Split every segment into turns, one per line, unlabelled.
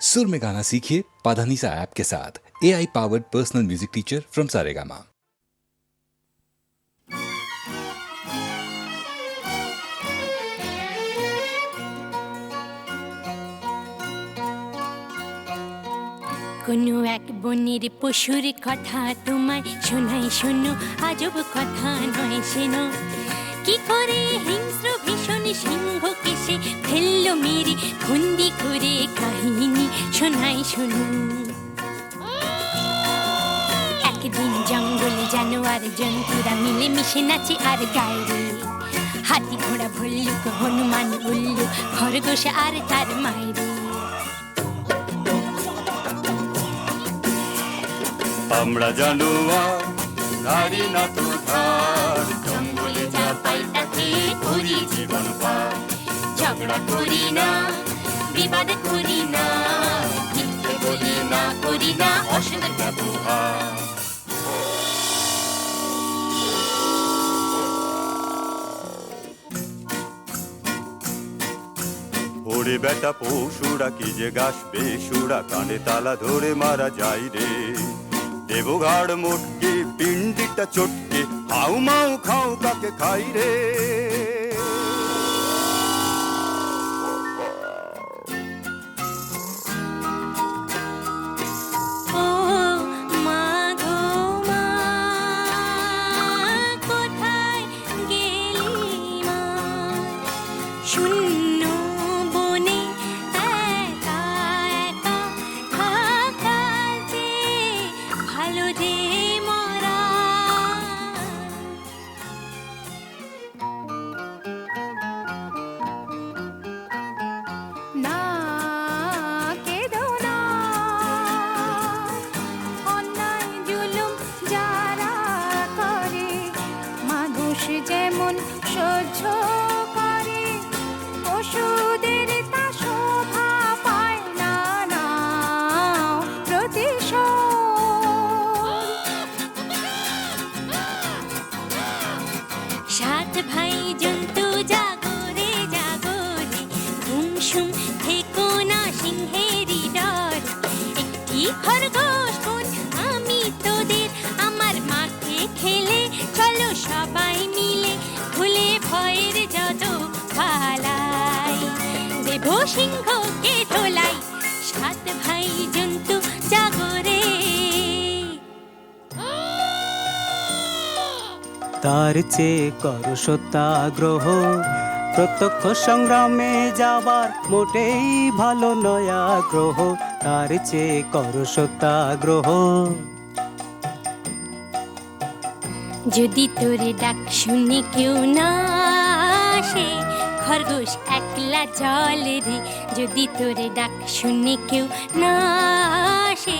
सुर में गाना सीखिए पाधानीसा ऐप के साथ A I powered personal music teacher from Saregama
কোনো এক বনের পশুর কথা তোমায় শোনাই শোনো আজব কথা নয় শোনো কি করে হিংস্র ভীষণ সিংহ কেসে ফেলল মেরে খুন্দি করে কাহিনী শোনাই শোনো। একদিন জঙ্গলে জানোয়ার জন্তুরা মিলে মিশে নাচে আর গায়ে হাতি ঘোড়া ভল্লুক, হনুমান উল্লু, খরগোশ আর তার মায়েরে
আমরা জানোয়ার, নারী না তো জঙ্গলে যা পাই তাতে করি জীবন পার।
ঝগড়া করি না বিবাদ করি না মিথ্যে বলি না করি না অসৎ
ব্যবহার। ওরে বেটা পশুরা, কি যে গাছ বেসুরা কানে তালা ধরে মারা যায় রে। দেবঘাড় মোটকে পিন্ডিটা চটকে হাউ মাউ খাও কাকে খাই রে।
তোদের আমার মাঠে খেলে চলো সবাই মিলে। ভুলে সিংহকে ধোলাই সাত ভাই জন্তু
তার চেয়ে কর সত্যাগ্রহ। প্রত্যক্ষ সংগ্রামে যাবার মোটেই ভালো নয় আগ্রহ তার চেয়ে কর সত্যাগ্রহ।
যদি তোরে ডাক শুনে কেউ না আসে, খরগোশ একলা জল রে। যদি তোরে ডাক শুনে কেউ না আসে,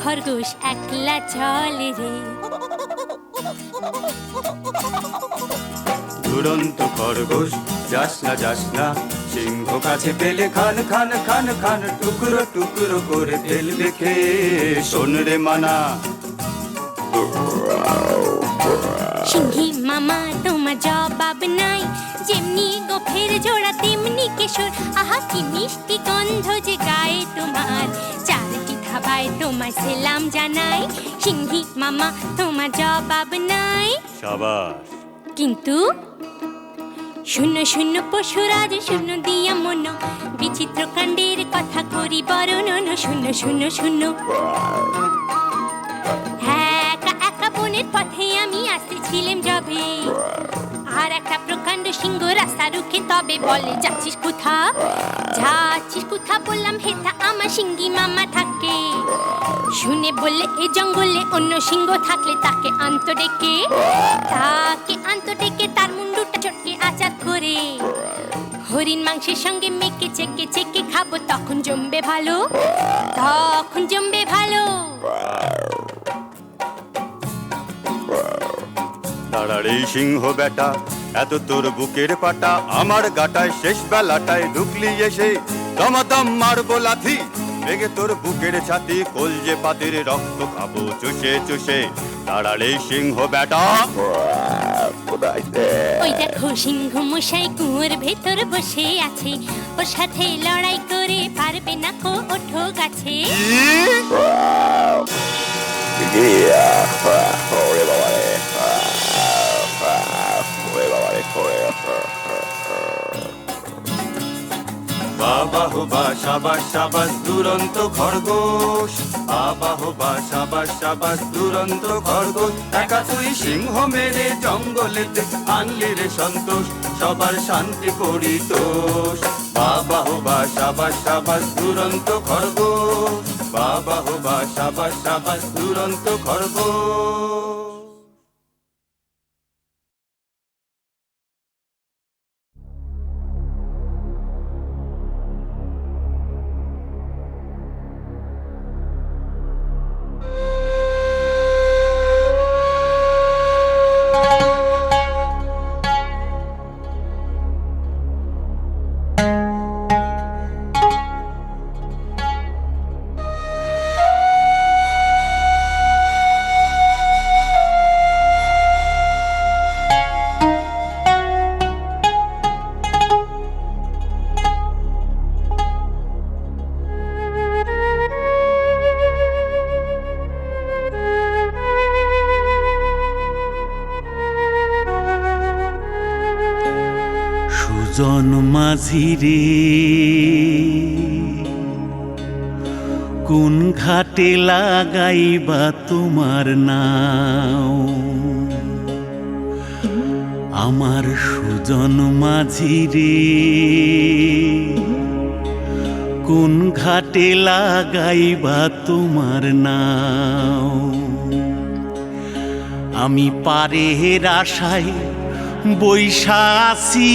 খরগোশ একলা জল রে।
দুরন্ত খরগোশ যাস না যাস না সিংহ কাছে পেলে খান খান খান খান টুকরো টুকরো করে ফেলবে খেয়ে শোন রে মানা।
সিংহি মামা তোমার জবাব নাই। যেমনি গোফের জোড়া তেমনি কেশর। আহা কি মিষ্টি গন্ধ যে গায়ে তোমার। চারটি ধাবায় তোমার সেলাম জানাই। সিংহি মামা তোমার জবাব নাই।
সাবাস।
কিন্তু শূন্য শূন্য পশুরাজ, শূন্য দিয়া মন। বিচিত্র কাণ্ডের কথা করি বরণ শূন্য শূন্য শূন্য। একা বনের পথে আমি আসতেছিলাম যবে। আর একটা প্রকাণ্ড সিংহ রাস্তা রুখে তবে বলে, যাচ্ছিস কোথা? যাচ্ছিস কোথা? বললাম হেথা আমার সিঙ্গি মামা থাকে। শুনে বললে, এ জঙ্গলে অন্য সিংহ থাকলে তাকে আন্ত ডেকে। তাকে আন্ত ডেকে, তার মুন্ডুটা চটকে আচার করে। হরিণ মাংসের সঙ্গে মেকে চেকে চেকে খাব, তখন জমবে ভালো, তখন জমবে ভালো।
তারার এই সিংহ বেটা এত তোর বুকের পাটা আমার গাটায় শেষ বেলাটায় ঢুকলি এসে দমাদম মারবো লাথি বেগে তোর বুকের ছাতি কলজে পাতির রক্ত খাব চুষে চুষে দাঁড়ালে সিংহ বেটা।
ওই দেখো সিংহ মশাই কুয়োর ভেতর বসে আছে ওর সাথে লড়াই করে পারবে না কো ওঠো গাছে।
বাবা হো বা সাবাস সাবাস, দুরন্ত খরগোশ। বাবা হো বা সাবাস সাবাস, দুরন্ত খরগোশ। একা তুই সিংহ মেরে জঙ্গলেতে আনলি রে সন্তোষ, সবার শান্তি করি তোষ বাবা হো বা সাবাস সাবাস, দুরন্ত খরগোশ। বাবা হো বা সাবাস সাবাস, দুরন্ত খরগোশ।
সুজন মাঝি রে। কোন ঘাটে লাগাইবা তোমার নাও? আমার সুজন মাঝি রে। কোন ঘাটে লাগাইবা তোমার নাও? আমি পারের আশায় বৈশাসি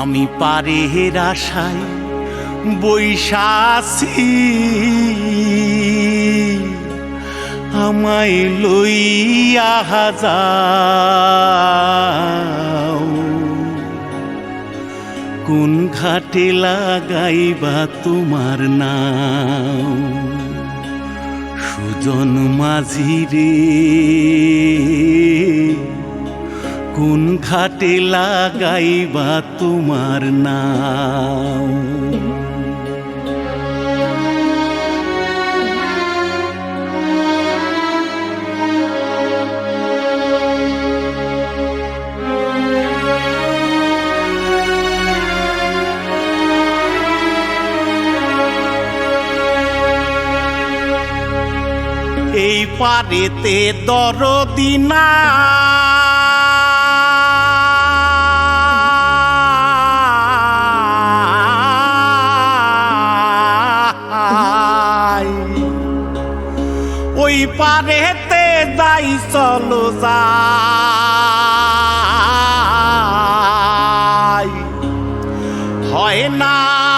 আমি পারের আশায় বৈশাসি আমায় লইয়া যাও। কোন ঘাটে লাগাইবা তোমার নাও সুজন মাঝি রে। কোন ঘাটে লাগাইবা তোমার নাও এই পারেতে দরদিনা ওই পারেতে যাই চলো যাই। হয় না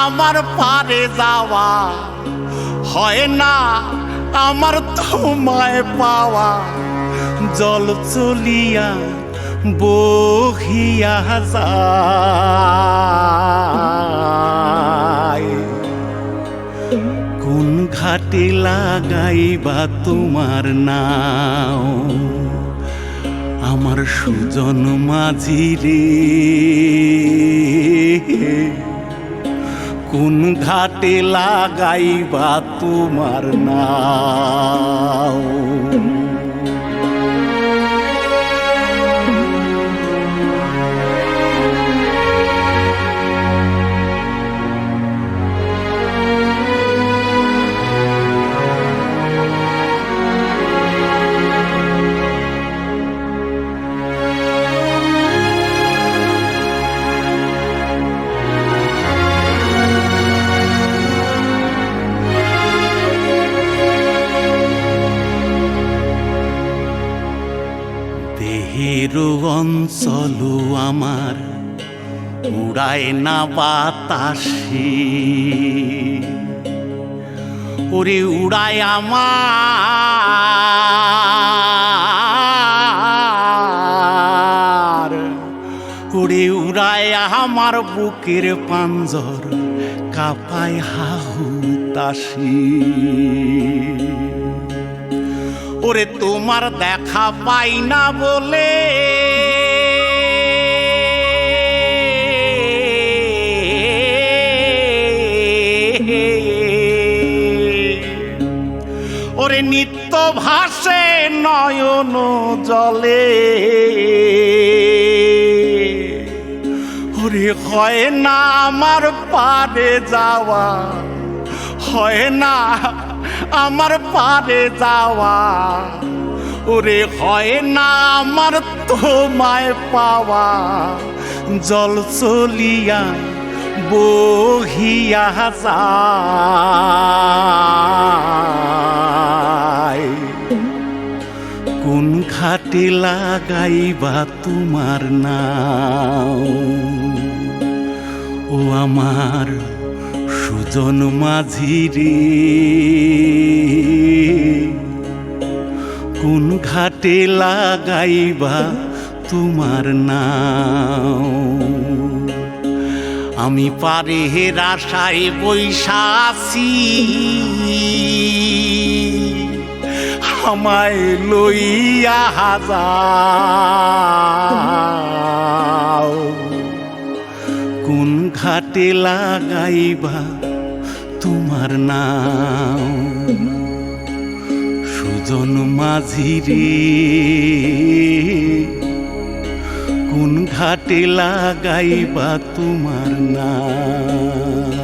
আমার পারে যাওয়া, হয় না আমার তোমায় পাওয়া জল চলিয়া বহিয়া যায়। কোন ঘাটে লাগাইবা তোমার নাও? আমার সুজন মাঝি রে কোন ঘাটে লাগাইবা তোমার নাও? আমার উড়ায় না বাতাসে। ওরে উড়ায় আমার। উড়ে উড়ায় আমার বুকের পাঞ্জর কাপায় হাহু তাসি ওরে তোমার দেখা পাই না বলে ওরে নিত্য ভাসে নয়ন জলে। ওরে, হয় না আমার পারে যাওয়া, হয় না আমার পারে যাওয়া। ওরে, হয় না আমার তোমায় পাওয়া, জল চলিয়া বহিয়া যায়। কোন ঘাটে লাগাইবা তোমার নাও ও আমার সুজন মাঝি রে কোন ঘাটে লাগাইবা তোমার নাও আমি পারে রাশায় বৈশাসি আমায় লইয়া যাও। কোন ঘাটে লাগাইবা তোমার নাম? সুজন মাঝি রে কোন ঘাটে লাগাইবা তোমার নাম?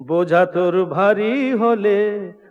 বোঝা তোর ভারী হলে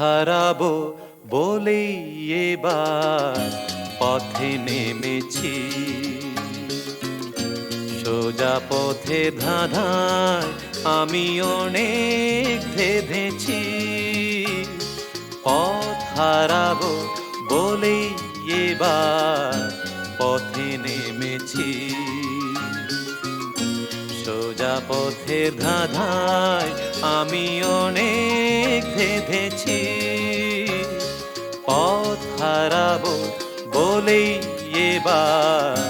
হারাবো বলেই এবার পথে নেমেছি। সোজা পথে ধাঁধায় আমি অনেক ভেবেছি পথ হারাবো বলেই এবার পথে নেমেছি। সোজা পথের ধাঁধায় আমি অনেক ভেবেছি পথ হারাবো বলেই এবার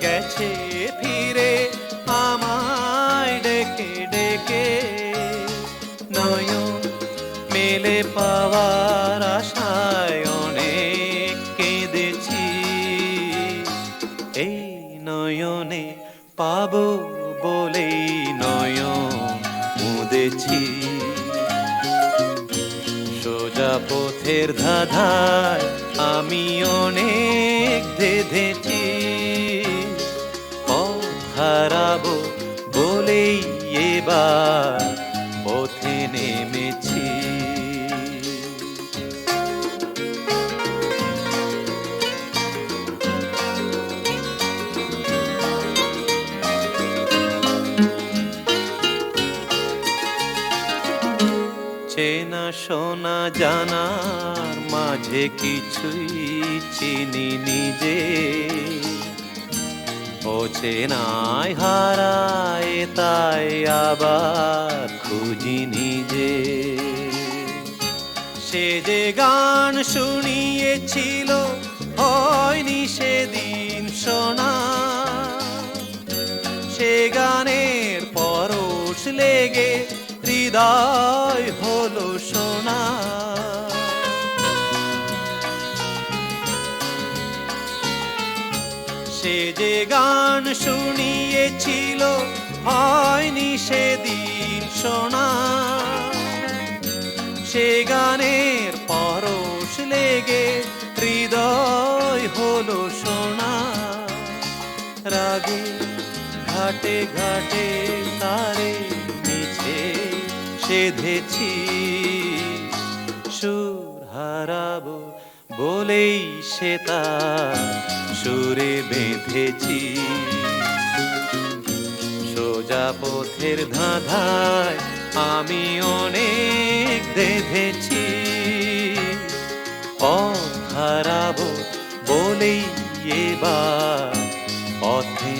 গেছে ফিরে, আমায় ডেকে ডেকে। নয়ন মেলে পাওয়ার আশায় অনেক কেঁদেছি। এই নয়নে পাবো বলেই নয়ন সোজা পথের ধাঁধায় আমি অনেক ধেধেছি হারাবো বলেই এবার পথে নেমেছি। চেনা শোনা জানার মাঝে কিছুই চিনি নিজে। ও চেনায় হারায় তাই আবার খুঁজি নিজে। সে যে গান শুনিয়েছিল, হয়নি সেদিন শোনা। সে গানের পরশ লেগে হৃদয় হলো সোনা। যে গান শুনিয়েছিল, হয়নি সেদিন শোনা সে গানের পরশ লেগে হৃদয় হলো সোনা। রাগে ঘাটে ঘাটে তারে মিছে সেধেছি, সুর হারাবো বলেই সে তার সুরে বেঁধেছি। সোজা পথের ধাঁধায় আমি অনেক দেখেছি পথ বলেই এবার পথে